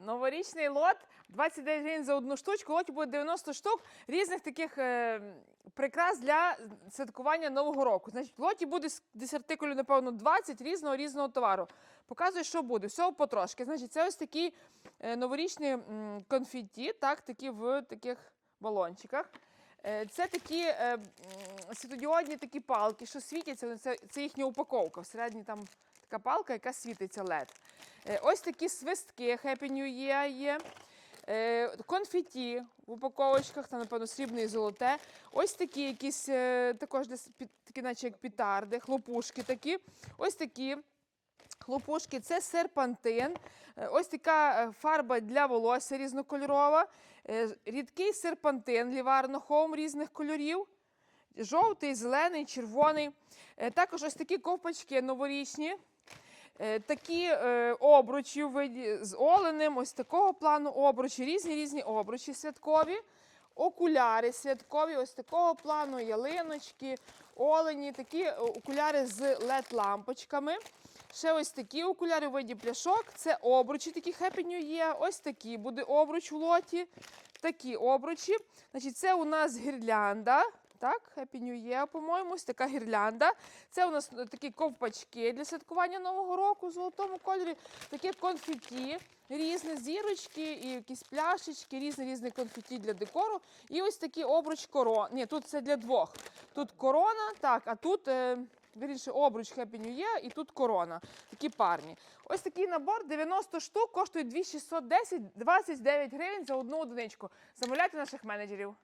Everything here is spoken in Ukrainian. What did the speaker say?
Новорічний лот 29 гривень за одну штучку. Лоті буде 90 штук різних таких е, прикрас для святкування Нового року. Значить, в лоті буде десь артикулів, напевно, 20 різного різного товару. Показую, що буде. Всього потрошки. Значить, це ось такі е, новорічні конфетті, так, такі в таких балончиках. Е, Це такі е, світодіодні такі палки, що світяться. Це, це їхня упаковка. Всередині там така палка, яка світиться LED. Е, Ось такі свистки Happy New Year є. Е, Конфеті в упаковочках, там, напевно, срібне і золоте. Ось такі якісь е, також такі, наче як пітарди, хлопушки такі. Ось такі. Хлопушки це серпантин. Ось така фарба для волосся різнокольорова. Рідкий серпантин ліварно хоум різних кольорів. Жовтий, зелений, червоний. Також ось такі ковпачки новорічні. Е, Такі е, обручі з оленем, ось такого плану обручі, різні різні обручі святкові, окуляри святкові, ось такого плану, ялиночки, олені, такі е, окуляри з LED-лампочками. Ще ось такі окуляри у виді пляшок. Це обручі, такі Happy Year. Ось такі буде обруч у лоті. Такі обручі. Значить, це у нас гірлянда. Так, Happy New Year, по-моєму, ось така гірлянда. Це у нас е, такі ковпачки для святкування Нового року в золотому кольорі, таке конфеті, різні зірочки, і якісь пляшечки, різні різні конфеті для декору. І ось такий обруч корона. Ні, тут це для двох. Тут корона, так, а тут. Е... Вірніше, обруч Happy New Year і тут корона. Такі парні. Ось такий набор 90 штук коштує 2610, 29 гривень за одну одиничку. Замовляйте наших менеджерів.